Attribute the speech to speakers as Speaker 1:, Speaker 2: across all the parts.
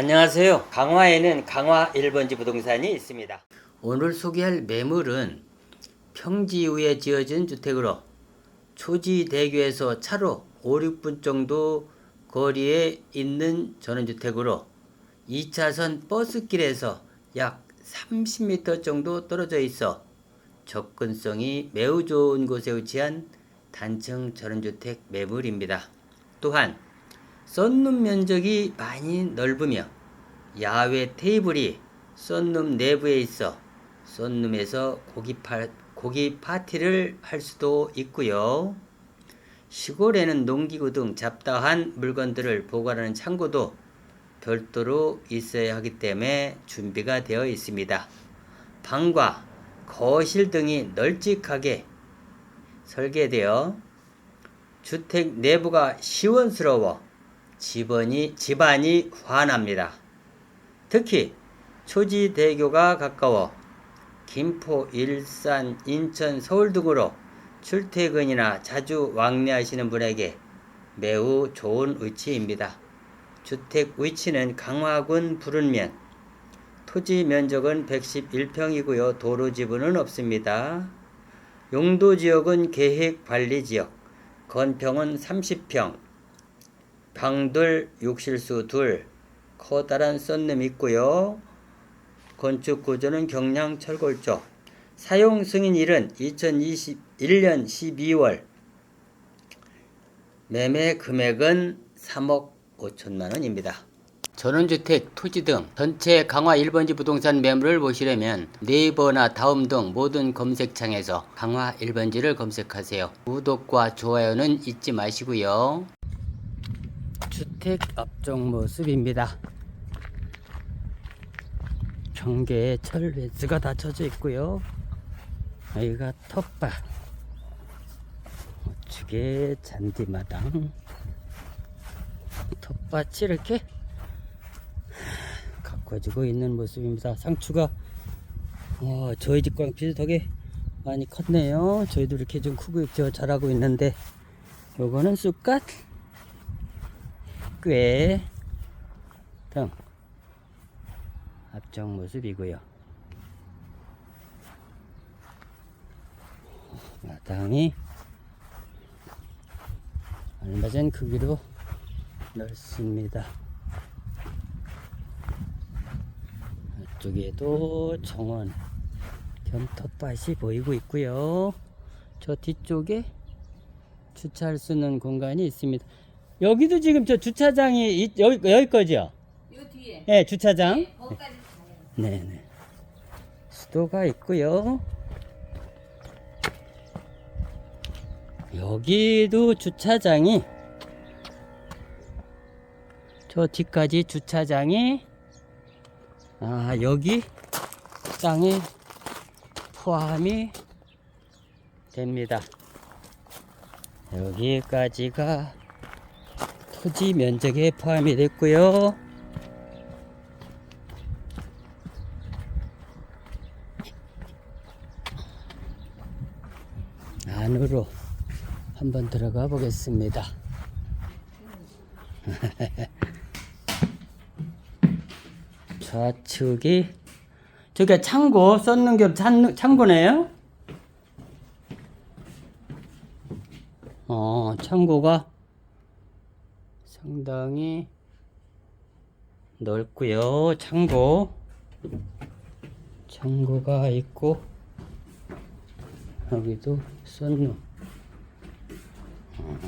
Speaker 1: 안녕하세요. 강화에는 강화 1번지 부동산이 있습니다. 오늘 소개할 매물은 평지 위에 지어진 주택으로 초지대교에서 차로 5, 6분 정도 거리에 있는 전원주택으로 2차선 버스길에서 약 30m 정도 떨어져 있어 접근성이 매우 좋은 곳에 위치한 단층 전원주택 매물입니다. 또한 썬룸 면적이 많이 넓으며 야외 테이블이 썬룸 내부에 있어 썬룸에서 고기, 파, 고기 파티를 할 수도 있고요. 시골에는 농기구 등 잡다한 물건들을 보관하는 창고도 별도로 있어야 하기 때문에 준비가 되어 있습니다. 방과 거실 등이 널찍하게 설계되어 주택 내부가 시원스러워 집안이, 집안이 환합니다. 특히 초지대교가 가까워 김포, 일산, 인천, 서울 등으로 출퇴근이나 자주 왕래하시는 분에게 매우 좋은 위치입니다. 주택 위치는 강화군 부른면 토지 면적은 111평이고요. 도로 지분은 없습니다. 용도 지역은 계획 관리 지역, 건평은 30평, 방들 욕실수 둘, 커다란 썬룸 있고요. 건축 구조는 경량 철골 쪽. 사용 승인 일은 2021년 12월. 매매 금액은 3억 5천만 원입니다. 전원주택, 토지 등 전체 강화 1번지 부동산 매물을 보시려면 네이버나 다음 등 모든 검색창에서 강화 1번지를 검색하세요. 구독과 좋아요는 잊지 마시고요. 주택 앞쪽 모습입니다. 경계에 철 벤스가 닫혀져 있고요. 여기가 텃밭. 우측에 잔디마당. 텃밭이 이렇게 가꿔지고 있는 모습입니다. 상추가 어, 저희 집과랑 비슷하게 많이 컸네요. 저희도 이렇게 좀 크고 저 자라고 있는데 요거는 쑥갓 꽤 등 앞쪽 모습이고요. 마당이 얼마 전 크기로 넓습니다. 이쪽에도 정원 겸 텃밭이 보이고 있고요. 저 뒤쪽에 주차할 수 있는 공간이 있습니다. 여기도 지금 저 주차장이 이- 여기 여기 거죠?
Speaker 2: 요 뒤에.
Speaker 1: 예, 주차장.
Speaker 2: 네, 거기까지 가요.
Speaker 1: 네네. 수도가 있고요. 여기도 주차장이 저 뒤까지 주차장이 아 여기 땅에 포함이 됩니다. 여기까지가 토지 면적에 포함이 됐고요. 안으로 한번 들어가 보겠습니다. 좌측이 저기 창고 썼는 겸 창, 창고네요. 어, 창고가 상당히 넓고요. 창고. 창고가 있고 여기도 썬룸 어,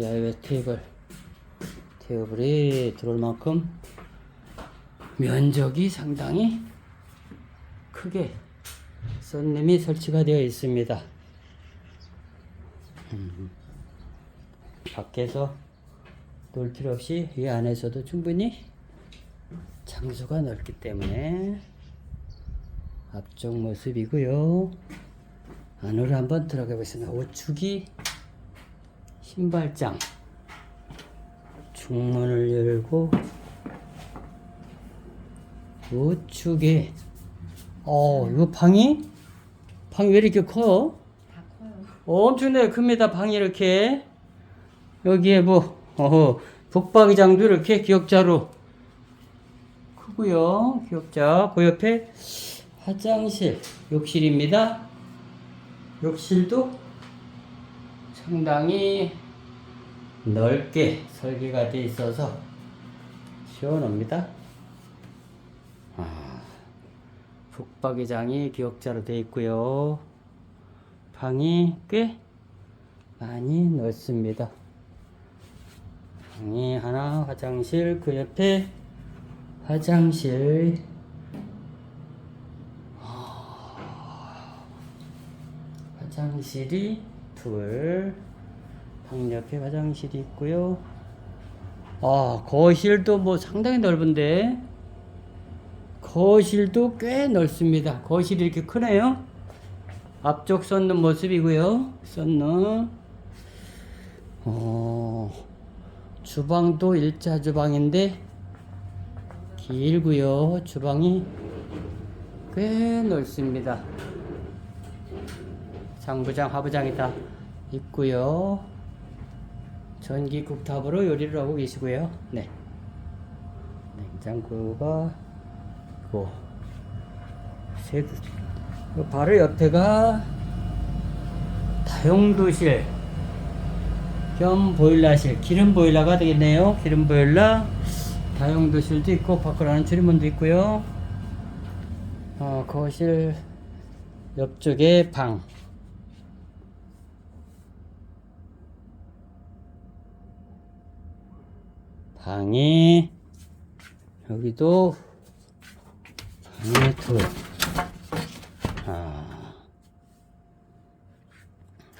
Speaker 1: 야외 테이블. 테이블이 들어올 만큼 면적이 상당히 크게 썬룸이 설치가 되어 있습니다. 음, 밖에서 놀 필요 없이 이 안에서도 충분히 장소가 넓기 때문에 앞쪽 모습이고요. 안으로 한번 들어가 보겠습니다. 우측이 신발장. 중문을 열고 우측에 어 이거 방이 방이 왜 이렇게 커?
Speaker 2: 다 커요.
Speaker 1: 엄청나게 큽니다. 방이 이렇게 여기에 뭐 어, 북박이 장도 이렇게 기역자로 크고요. 귀엽죠? 그 옆에 화장실, 욕실입니다. 욕실도 상당히 넓게 설계가 되어 있어서 시원합니다. 아, 북박이장이 기역자로 되어 있고요. 방이 꽤 많이 넓습니다. 방이 하나, 화장실, 그 옆에 화장실. 아, 화장실이 둘. 방 옆에 화장실이 있고요. 아, 거실도 뭐 상당히 넓은데. 거실도 꽤 넓습니다. 거실이 이렇게 크네요. 앞쪽 썬는 모습이고요. 썬는. 어, 주방도 일자 주방인데 길고요. 주방이 꽤 넓습니다. 상부장, 하부장이 다 있고요. 전기 국탑으로 요리를 하고 계시고요. 네. 냉장고가 있고 세그 바로 옆에가 다용도실 겸 보일러실 기름 보일러가 되겠네요. 기름 보일러 다용도실도 있고 밖으로 하는 출입문도 있고요. 어, 거실 옆쪽에 방 방이 여기도 방에 둘. 아,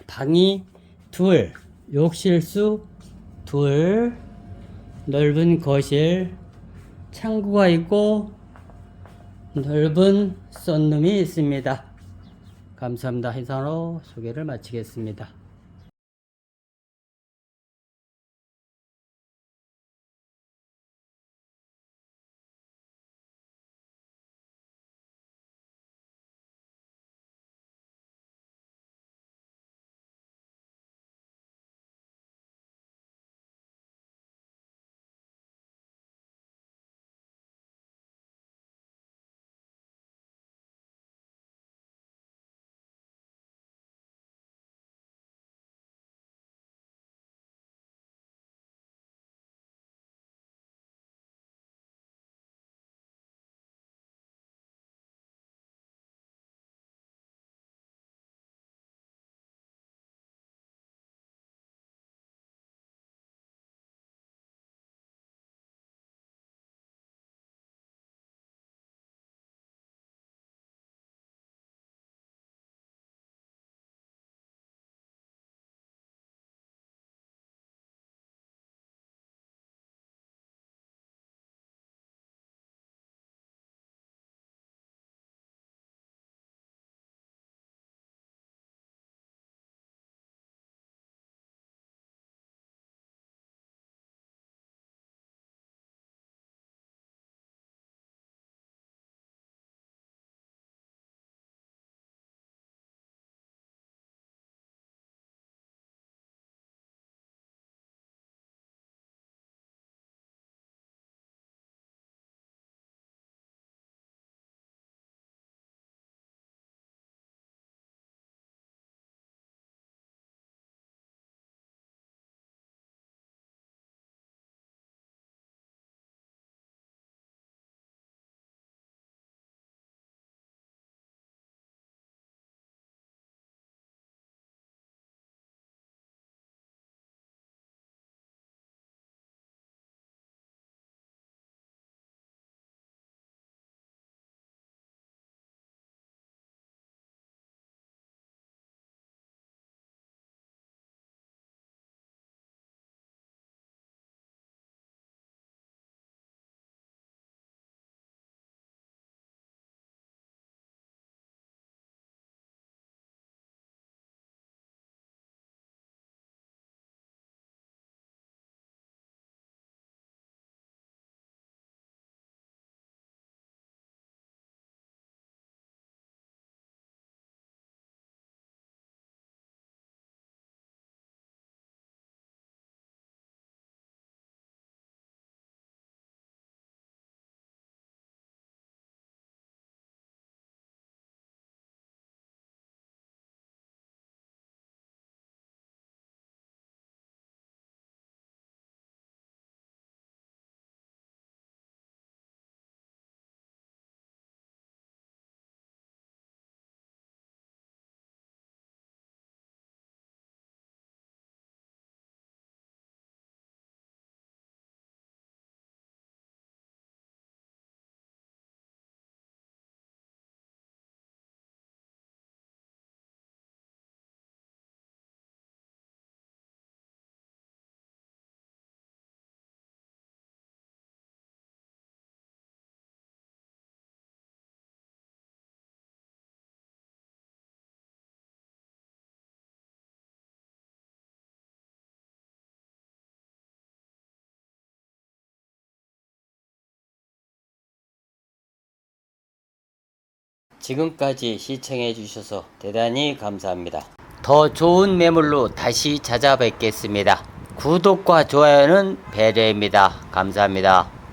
Speaker 1: 방이 둘, 욕실수 둘, 넓은 거실, 창구가 있고 넓은 썬룸이 있습니다. 감사합니다. 이상으로 소개를 마치겠습니다. 지금까지 시청해 주셔서 대단히 감사합니다. 더 좋은 매물로 다시 찾아뵙겠습니다. 구독과 좋아요는 배려입니다. 감사합니다.